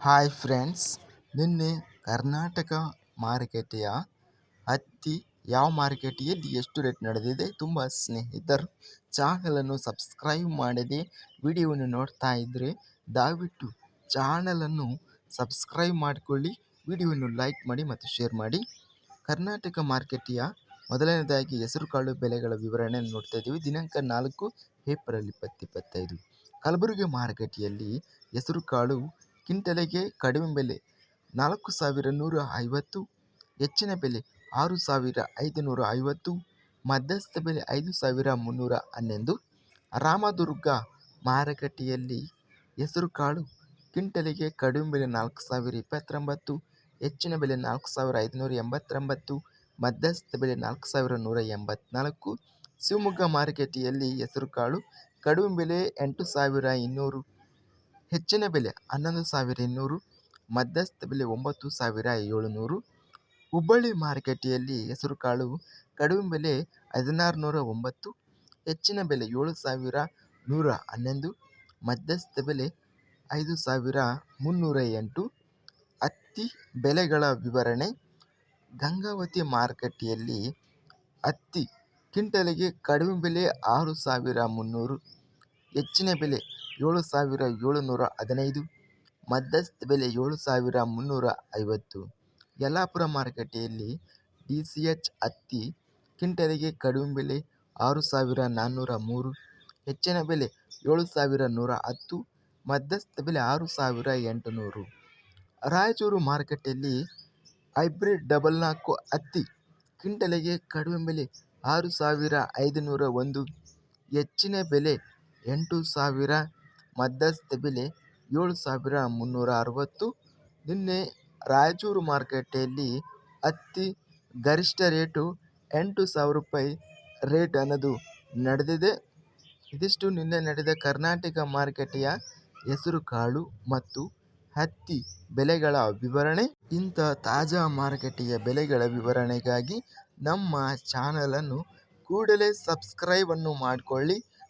Hi friends ನಿನ್ನೆ ಕರ್ನಾಟಕ ಮಾರುಕಟ್ಟೆಯ ಹತ್ತಿ ಯಾವ ಮಾರುಕಟ್ಟೆಯಲ್ಲಿ ಎಷ್ಟು ರೇಟ್ ನಡೆದಿದೆ ತುಂಬ ಸ್ನೇಹಿತರು ಚಾನಲನ್ನು ಸಬ್ಸ್ಕ್ರೈಬ್ ಮಾಡದೆ ವಿಡಿಯೋವನ್ನು ನೋಡ್ತಾ ಇದ್ದರೆ ದಯವಿಟ್ಟು ಚಾನಲನ್ನು ಸಬ್ಸ್ಕ್ರೈಬ್ ಮಾಡಿಕೊಳ್ಳಿ ವಿಡಿಯೋವನ್ನು ಲೈಕ್ ಮಾಡಿ ಮತ್ತು ಶೇರ್ ಮಾಡಿ. ಕರ್ನಾಟಕ ಮಾರುಕಟ್ಟೆಯ ಮೊದಲನೇದಾಗಿ ಹೆಸರುಕಾಳು ಬೆಲೆಗಳ ವಿವರಣೆಯನ್ನು ನೋಡ್ತಾ ಇದ್ದೀವಿ. ದಿನಾಂಕ ನಾಲ್ಕು ಏಪ್ರಿಲ್ ಇಪ್ಪತ್ತಿಪ್ಪತ್ತೈದು ಕಲಬುರಗಿ ಮಾರುಕಟ್ಟೆಯಲ್ಲಿ ಹೆಸರುಕಾಳು ಕ್ವಿಂಟಲಿಗೆ ಕಡಿಮೆ ಬೆಲೆ, ನಾಲ್ಕು ಸಾವಿರ ನೂರ ಐವತ್ತು, ಹೆಚ್ಚಿನ ಬೆಲೆ, ಆರು ಸಾವಿರ ಐದುನೂರ ಐವತ್ತು, ಮಧ್ಯಸ್ಥ ಬೆಲೆ ಐದು ಸಾವಿರ ಮುನ್ನೂರ ಹನ್ನೊಂದು. ರಾಮದುರ್ಗ ಮಾರುಕಟ್ಟೆಯಲ್ಲಿ ಹೆಸರುಕಾಳು ಕ್ವಿಂಟಲಿಗೆ ಕಡಿಮೆ ಬೆಲೆ ನಾಲ್ಕು ಸಾವಿರ ಇಪ್ಪತ್ತೊಂಬತ್ತು, ಹೆಚ್ಚಿನ ಬೆಲೆ ನಾಲ್ಕು ಸಾವಿರ ಐದುನೂರ ಎಂಬತ್ತೊಂಬತ್ತು, ಮಧ್ಯಸ್ಥ ಬೆಲೆ ನಾಲ್ಕು ಸಾವಿರ ನೂರ ಎಂಬತ್ನಾಲ್ಕು. ಶಿವಮೊಗ್ಗ ಮಾರುಕಟ್ಟೆಯಲ್ಲಿ ಹೆಸರುಕಾಳು ಕಡಿಮೆ ಬೆಲೆ ಎಂಟು ಸಾವಿರ ಇನ್ನೂರು. ಹೆಚ್ಚಿನ ಬೆಲೆ ಹನ್ನೊಂದು ಸಾವಿರ ಇನ್ನೂರು, ಮಧ್ಯಸ್ಥ ಬೆಲೆ ಒಂಬತ್ತು ಸಾವಿರ ಏಳುನೂರು. ಹುಬ್ಬಳ್ಳಿ ಮಾರುಕಟ್ಟೆಯಲ್ಲಿ ಹೆಸರುಕಾಳು ಕಡಿಮೆ ಬೆಲೆ ಹದಿನಾರು ನೂರ ಒಂಬತ್ತು, ಹೆಚ್ಚಿನ ಬೆಲೆ ಏಳು ಸಾವಿರ ನೂರ ಹನ್ನೊಂದು, ಮಧ್ಯಸ್ಥ ಬೆಲೆ ಐದು ಸಾವಿರ ಮುನ್ನೂರ ಎಂಟು. ಹತ್ತಿ ಬೆಲೆಗಳ ವಿವರಣೆ, ಗಂಗಾವತಿ ಮಾರುಕಟ್ಟೆಯಲ್ಲಿ ಹತ್ತಿ ಕ್ವಿಂಟಲಿಗೆ ಕಡಿಮೆ ಬೆಲೆ ಆರು ಸಾವಿರ ಮುನ್ನೂರು, ಹೆಚ್ಚಿನ ಬೆಲೆ ಏಳು ಸಾವಿರ ಏಳುನೂರ ಹದಿನೈದು, ಮಧ್ಯಸ್ಥ ಬೆಲೆ ಏಳು ಸಾವಿರ ಮುನ್ನೂರ ಐವತ್ತು. ಯಲ್ಲಾಪುರ ಮಾರುಕಟ್ಟೆಯಲ್ಲಿ ಡಿ ಸಿ ಎಚ್ ಹತ್ತಿ ಕ್ವಿಂಟಲಿಗೆ ಕಡಿಮೆ ಬೆಲೆ ಆರು ಸಾವಿರ ನಾನ್ನೂರ ಮೂರು, ಹೆಚ್ಚಿನ ಬೆಲೆ ಏಳು ಸಾವಿರ ನೂರ ಹತ್ತು, ಮಧ್ಯಸ್ಥ ಬೆಲೆ ಆರು ಸಾವಿರ ಎಂಟುನೂರು. ರಾಯಚೂರು ಮಾರುಕಟ್ಟೆಯಲ್ಲಿ ಹೈಬ್ರಿಡ್ ಡಬಲ್ ನಾಲ್ಕು ಹತ್ತಿ ಕ್ವಿಂಟಲಿಗೆ ಕಡಿಮೆ ಬೆಲೆ ಆರು ಸಾವಿರ ಐದುನೂರ ಒಂದು, ಹೆಚ್ಚಿನ ಬೆಲೆ ಎಂಟು ಸಾವಿರ ಮಧ್ಯಸ್ಥ ಬೆಲೆ ಏಳು ಸಾವಿರ ಮುನ್ನೂರ ಅರವತ್ತು. ನಿನ್ನೆ ರಾಯಚೂರು ಮಾರುಕಟ್ಟೆಯಲ್ಲಿ ಹತ್ತಿ ಗರಿಷ್ಠ ರೇಟು ಎಂಟು ಸಾವಿರ ರೂಪಾಯಿ ರೇಟ್ ಅನ್ನೋದು ನಡೆದಿದೆ. ಇದಿಷ್ಟು ನಿನ್ನೆ ನಡೆದ ಕರ್ನಾಟಕ ಮಾರುಕಟ್ಟೆಯ ಹೆಸರುಕಾಳು ಮತ್ತು ಹತ್ತಿ ಬೆಲೆಗಳ ವಿವರಣೆ. ಇಂಥ ತಾಜಾ ಮಾರುಕಟ್ಟೆಯ ಬೆಲೆಗಳ ವಿವರಣೆಗಾಗಿ ನಮ್ಮ ಚಾನಲನ್ನು ಕೂಡಲೇ ಸಬ್ಸ್ಕ್ರೈಬನ್ನು ಮಾಡಿಕೊಳ್ಳಿ.